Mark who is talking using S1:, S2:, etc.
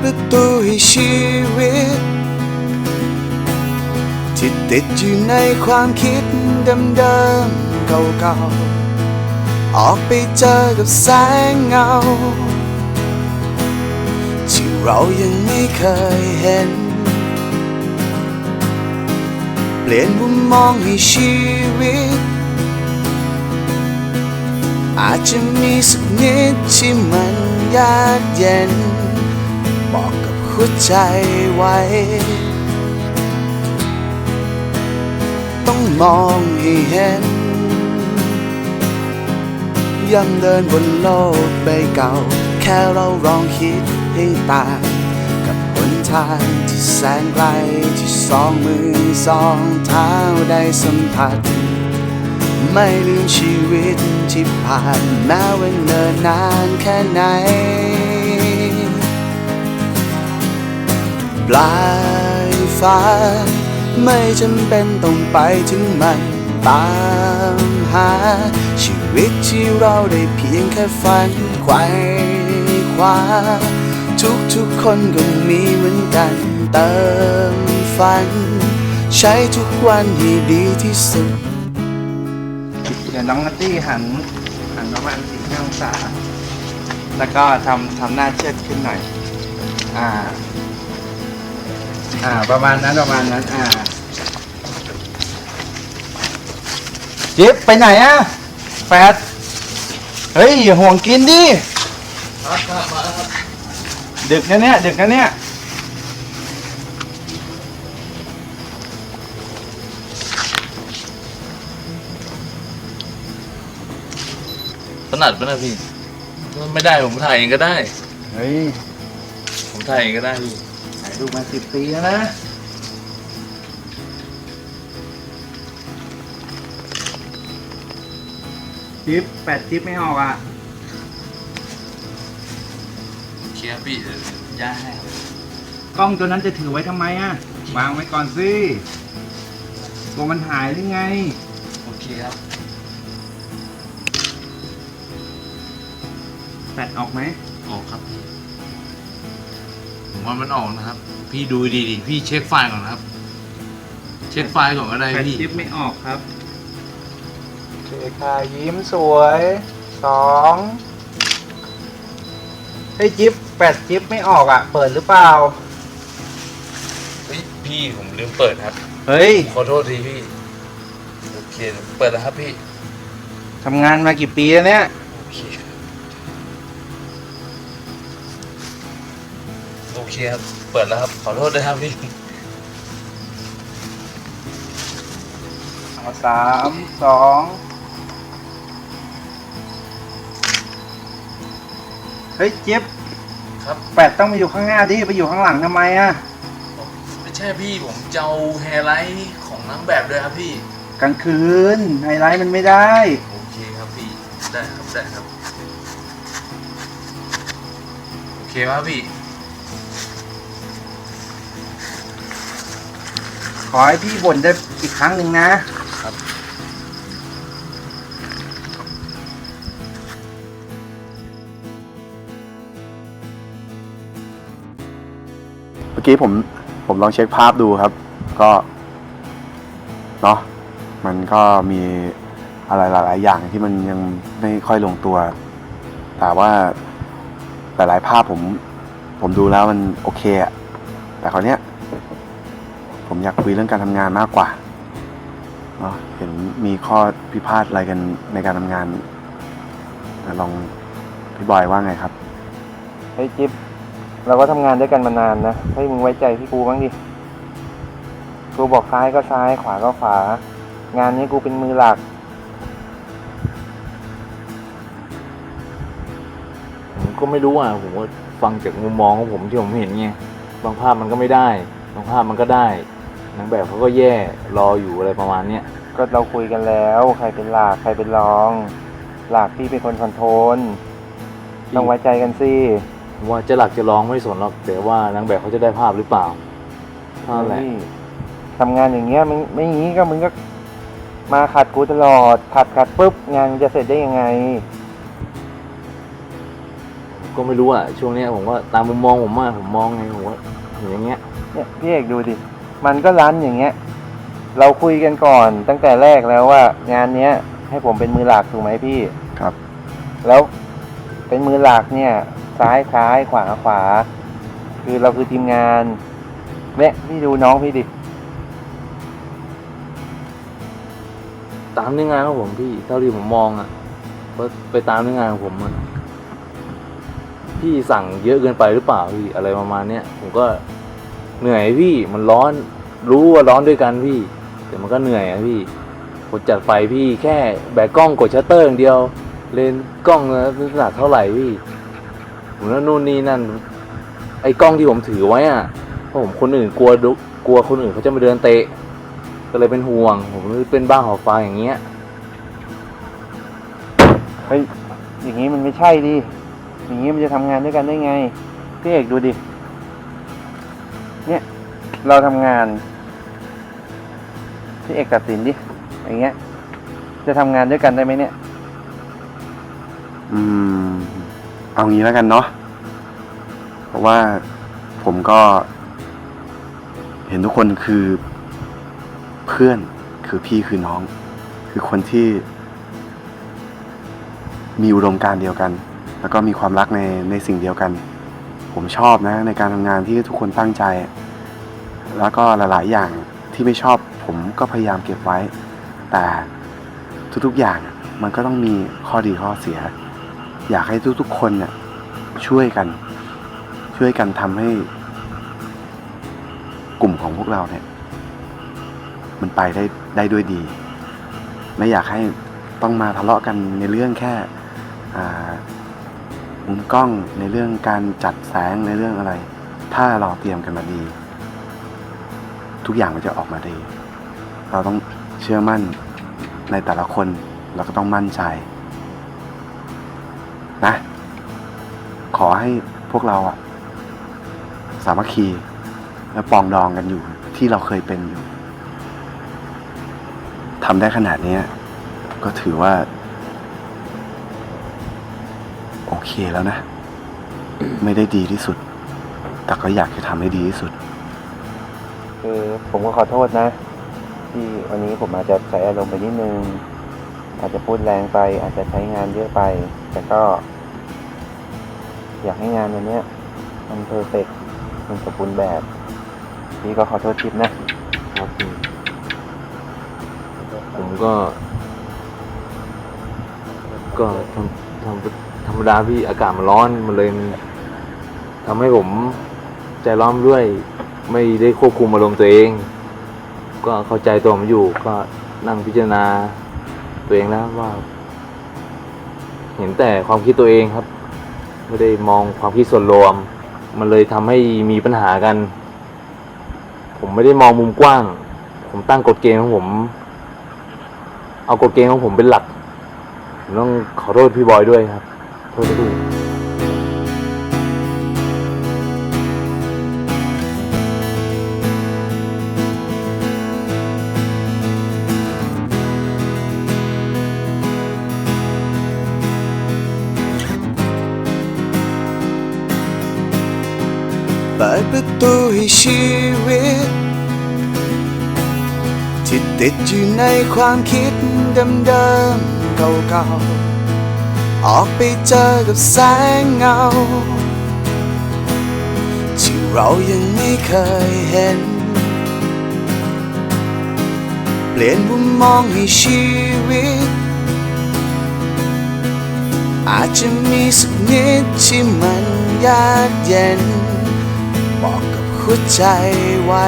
S1: ประตูให้ชีวิต ที่ติดอยู่ในความคิดเดิมๆเก่าๆ ออกไปเจอกับแสงเงา ที่เรายังไม่เคยเห็น เปลี่ยนมุมมองให้ชีวิต อาจจะมีสักนิดที่มันยากเย็น บอกกับหัวใจไว้ ต้องมองให้เห็นยังเดินบนโลกใบเก่า แค่เราลองคิดให้ต่างกับหนทางที่แสนไกลที่สองมือสองเท้าได้สัมผัส ไม่ลืมชีวิตที่ผ่านแม้ว่าเนิ่นนานแค่ไหน ลายฟ้า ไม่จำเป็นต้องไปถึงมันตามหา ชีวิตที่เราได้เพียงแค่ฝันไขว่คว้า ทุกๆคนก็มีเหมือนกันเติมฝัน ใช้ทุกวันให้ดีที่สุด
S2: เดี๋ยวน้องนัตตี้หันหันประมาณสี่ห้าองศา แล้วก็ทำทำหน้าเชิดขึ้นหน่อย อ่า อ่า ประมาณนั้นประมาณนั้น อ่าจิ๊บไปไหนอะแฟดเฮ้ยอย่าห่วงกินดิดึกนะเนี่ยดึกนะเนี่ย
S3: ถนัดปะนะพี่ ไม่ได้ผมถ่ายเองก็ได้
S2: เฮ้ย
S3: ผมถ่ายเองก็ได้พี่
S2: ถ่ายรูปมาสิบปีแล้วนะจิ๊บแปดจิ๊บไม่ออกอะ
S3: เคลียร์พี่ย่าให้
S2: กล้องตัวนั้นจะถือไว้ทำไมอะ วางไว้ก่อนสิตัวมันหายหรือไง
S3: โอเคครับ
S2: แปดออกไหม
S3: ออกครับพี่ ผมว่ามันออกนะครับ พี่ดูดีดิพี่เช็คไฟล์ก่อนนะครับ เช็คไฟล์ก่อนก็ได้
S2: แปด
S3: พี่
S2: จิ๊บไม่ออกครับโอเคค่ะยิ้มสวยสองเฮ้ยจิ๊บแปดจิ๊บไม่ออกอะ เปิดหรือเปล่า
S3: เฮ้ยพี่ผมลืมเปิดครับ
S2: เฮ้ย
S3: ขอโทษทีพี่โอเคเปิดแล้วครับพี่
S2: ทำงานมากี่ปีแล้วเนี่ย
S3: โอเค คครับเปิดแล้วครับ ขอโทษด้วยครับพี่
S2: เอาสามสองเฮ้ยเจี๊ยบ
S3: ครับ
S2: แปดต้องมาอยู่ข้างหน้าดิไปอยู่ข้างหลังทำไมอะ
S3: ไม่ใช่พี่ผมจะเอาแฮร์ไลท์ของนางแบบด้วยครับพี่
S2: กลางคืนไฮไลท์มันไม่ได้
S3: โอเคครับพี่ ได้ครับได้ครับ โอเคครับพี่
S2: ขอให้พี่บ่นได้อีกครั้งหนึ่งนะ
S3: ครับ
S1: เมื่อกี้ผมผมลองเช็คภาพดูครับ ก็เนาะมันก็มีอะไรหลาย ๆ อย่างที่มันยังไม่ค่อยลงตัว แต่ว่าหลาย ๆ ภาพผมผมดูแล้วมันโอเคอะแต่คราวเนี้ย ผมอยากคุยเรื่องการทำงานมากกว่าเนาะเห็นมีข้อพิพาทอะไรกันในการทำงานลองพี่บอยว่าไงครับ
S2: เฮ้ยจิ๊บเราก็ทำงานด้วยกันมานานนะเฮ้ยมึงไว้ใจพี่กูบ้างดิกูบอกซ้ายก็ซ้ายขวาก็ขวา งานนี้กูเป็นมือหลัก
S4: ผมก็ไม่รู้อะผมว่าฟังจากมุมมองของผมที่ผมเห็นไงบางภาพมันก็ไม่ได้ บางภาพมันก็ได้ นางแบบเขาก็แย่รออยู่อะไรประมาณเนี้ย
S2: ก็เราคุยกันแล้ว ใครเป็นหลักใครเป็นรอง หลักพี่เป็นคนคอนโทรลต้องไว้ใจกันสิ
S4: ว่าจะหลักจะร้องไม่สนหรอกแต่ว่านางแบบเขาจะได้ภาพหรือเปล่าเท่านั้นแหละ
S2: เฮ้ยทำงานอย่างเงี้ยมึงไม่อย่างงี้ก็มึงก็มาขัดกูตลอด ขัดขัดปุ๊บงานมันจะเสร็จได้ยังไง
S4: ก็
S3: ก็ไม่รู้อะช่วงเนี้ยผมก็ตามมุมมองผมอะผมมองไงผมว่าเห็นอย่างเงี้ย
S4: เนี่ยพี่เอกดูดิ มันก็รันอย่างเงี้ย เราคุยกันก่อนตั้งแต่แรกแล้วว่า งานเนี้ย ให้ผมเป็นมือหลักถูกไหมพี่
S5: ครับ
S4: แล้วเป็นมือหลักเนี่ย ซ้ายซ้ายขวาขวา คือเราคือทีมงานเนี่ยพี่ดูน้องพี่ดิ
S3: ตามเนื้องานของผมพี่เท่าที่ผมมองอะก็ไปตามเนื้องานของผมอะพี่สั่งเยอะเกินไปหรือเปล่าพี่อะไรประมาณเนี้ยผมก็ เหนื่อยพี่มันร้อนรู้ว่าร้อนด้วยกันพี่ แต่มันก็เหนื่อยอะพี่คนจัดไฟพี่แค่แบกกล้องกดชัตเตอร์อย่างเดียว เลนกล้องนะขนาดเท่าไหร่พี่ผมแล้วนู่นนี่นั่น ไอ้กล้องที่ผมถือไว้อะเพราะผมคนอื่นกลัวดุกลัวคนอื่นเขาจะมาเดินเตะ ก็เลยเป็นห่วง ผมเป็นบ้าหอบฟางอย่างเงี้ย
S4: เฮ้ยอย่างนี้มันไม่ใช่ดิอย่างนี้มันจะทำงานด้วยกันได้ไงพี่เอกดูดิ เนี่ยเราทำงานพี่เอกตัดสินดิอย่างเงี้ย จะทำงานด้วยกันได้ไหมเนี่ย
S5: อืม เอางี้แล้วกันเนาะเพราะว่าผมก็ เห็นทุกคนคือเพื่อนคือพี่คือน้อง คือคนที่ มีอุดมการณ์เดียวกัน แล้วก็มีความรักในในสิ่งเดียวกัน ผมชอบนะในการทำงานที่ทุกคนตั้งใจ แล้วก็หลาย ๆ อย่างที่ไม่ชอบผมก็พยายามเก็บไว้ แต่ทุก ๆ อย่างมันก็ต้องมีข้อดีข้อเสีย อยากให้ทุก ๆ คนเนี่ยช่วยกัน ช่วยกันทำให้ กลุ่มของพวกเราเนี่ย มันไปได้ได้ด้วยดี ไม่อยากให้ต้องมาทะเลาะกันในเรื่องแค่อ่า มุมกล้องในเรื่องการจัดแสงในเรื่องอะไร ถ้าเราเตรียมกันมาดี ทุกอย่างมันจะออกมาดี เราต้องเชื่อมั่นในแต่ละคนเราก็ต้องมั่นใจนะ ขอให้พวกเราอะสามัคคีและปองดองกันอยู่ที่เราเคยเป็นอยู่ทำได้ขนาดนี้ก็ถือว่า โอเคแล้วนะ ไม่ได้ดีที่สุด แต่ก็อยากจะทำให้ดีที่สุด
S4: คือผมก็ขอโทษนะ ที่วันนี้ผมอาจจะใช้อารมณ์ไปนิดนึง อาจจะพูดแรงไป อาจจะใช้งานเยอะไป แต่ก็ อยากให้งานวันเนี้ยมันเพอร์เฟกมันสมบูรณ์แบบพี่ก็ขอโทษทิปนะ
S3: ครับพี่ผมก็ ก็ทำทำธ รรมดาพี่อากาศมันร้อนมันเลยทำให้ผมใจร้อนด้วย ไม่ได้ควบคุมอารมณ์ตัวเอง ก็เข้าใจตัวผมอยู่ ก็นั่งพิจารณาตัวเองแล้วว่า เห็นแต่ความคิดตัวเองครับ ไม่ได้มองความคิดส่วนรวม มันเลยทำให้มีปัญหากัน ผมไม่ได้มองมุมกว้าง ผมตั้งกฎเกณฑ์ของผม เอากฎเกณฑ์ของผมเป็นหลักผมต้องขอโทษพี่บอยด้วยครับ โทษด้วย
S1: เปิดประตูให้ชีวิต ที่ติดอยู่ในความคิดเดิมๆเก่าๆ ออกไปเจอกับแสงเงา ที่เรายังไม่เคยเห็น เปลี่ยนมุมมองให้ชีวิต อาจจะมีสักนิดที่มันยากเย็น บอกกับหัวใจไว้